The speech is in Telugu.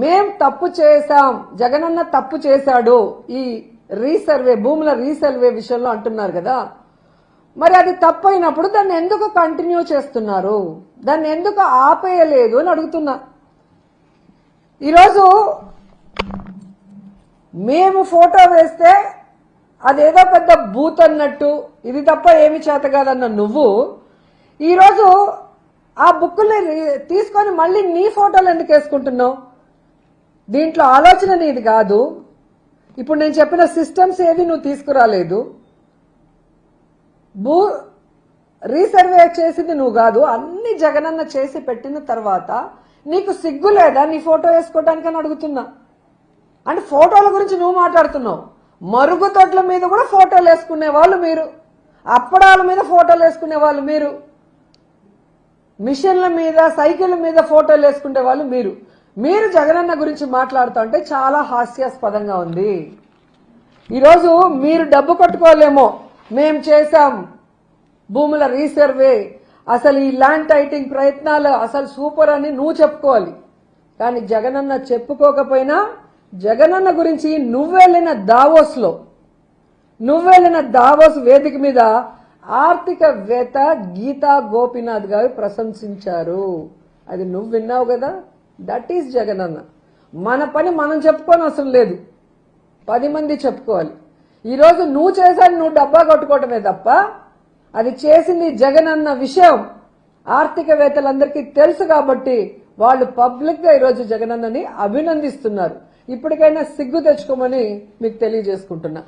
మేం తప్పు చేశాం జగనన్న తప్పు చేశాడు ఈ రీసర్వే భూముల రీసర్వే విషయంలో అంటున్నారు కదా. మరి అది తప్పు అయినప్పుడు దాన్ని ఎందుకు కంటిన్యూ చేస్తున్నారు? దాన్ని ఎందుకు ఆపేయలేదు అని అడుగుతున్నా. ఈరోజు మేము ఫోటో వేస్తే అదేదో పెద్ద బూత్ అన్నట్టు ఇది తప్ప ఏమి చేత కాదన్న నువ్వు ఈరోజు ఆ బుక్కుల్ని తీసుకొని మళ్ళీ నీ ఫోటోలు ఎందుకు వేసుకుంటున్నావు? దీంట్లో ఆలోచన నీది కాదు. ఇప్పుడు నేను చెప్పిన సిస్టమ్స్ ఏవి నువ్వు తీసుకురాలేదు. భూ రీసర్వే చేసింది నువ్వు కాదు. అన్ని జగనన్న చేసి పెట్టిన తర్వాత నీకు సిగ్గు లేదా? నీ ఫోటో వేసుకోవడానికి అడుగుతున్నా. అంటే ఫోటోల గురించి నువ్వు మాట్లాడుతున్నావు. మరుగుదొడ్ల మీద కూడా ఫోటోలు వేసుకునే వాళ్ళు మీరు. అప్పడాల మీద ఫోటోలు వేసుకునే వాళ్ళు మీరు. మిషన్ల మీద సైకిళ్ళ మీద ఫోటోలు వేసుకునే వాళ్ళు మీరు. మీరు జగనన్న గురించి మాట్లాడుతుంటే చాలా హాస్యాస్పదంగా ఉంది. ఈరోజు మీరు డబ్బు కొట్టుకోలేమో మేం చేశాం భూముల రీసర్వే. అసలు ఈ ల్యాండ్ టైటింగ్ ప్రయత్నాలు అసలు సూపర్ అని నువ్వు చెప్పుకోవాలి. కానీ జగనన్న చెప్పుకోకపోయినా జగనన్న గురించి నువ్వెళ్ళిన దావోస్లో నువ్వెళ్ళిన దావోస్ వేదిక మీద ఆర్థికవేత్త గీతా గోపీనాథ్ గారు ప్రశంసించారు. అది నువ్వు విన్నావు కదా? దట్ ఈస్ జగనన్న. మన పని మనం చెప్పుకోని అవసరం లేదు. పది మంది చెప్పుకోవాలి. ఈరోజు నువ్వు చేశాను నువ్వు డబ్బా కొట్టుకోవటమే తప్ప అది చేసింది జగన్ అన్న విషయం ఆర్థికవేత్తలందరికీ తెలుసు కాబట్టి వాళ్ళు పబ్లిక్గా ఈరోజు జగనన్నని అభినందిస్తున్నారు. ఇప్పటికైనా సిగ్గు తెచ్చుకోమని మీకు తెలియజేసుకుంటున్నా.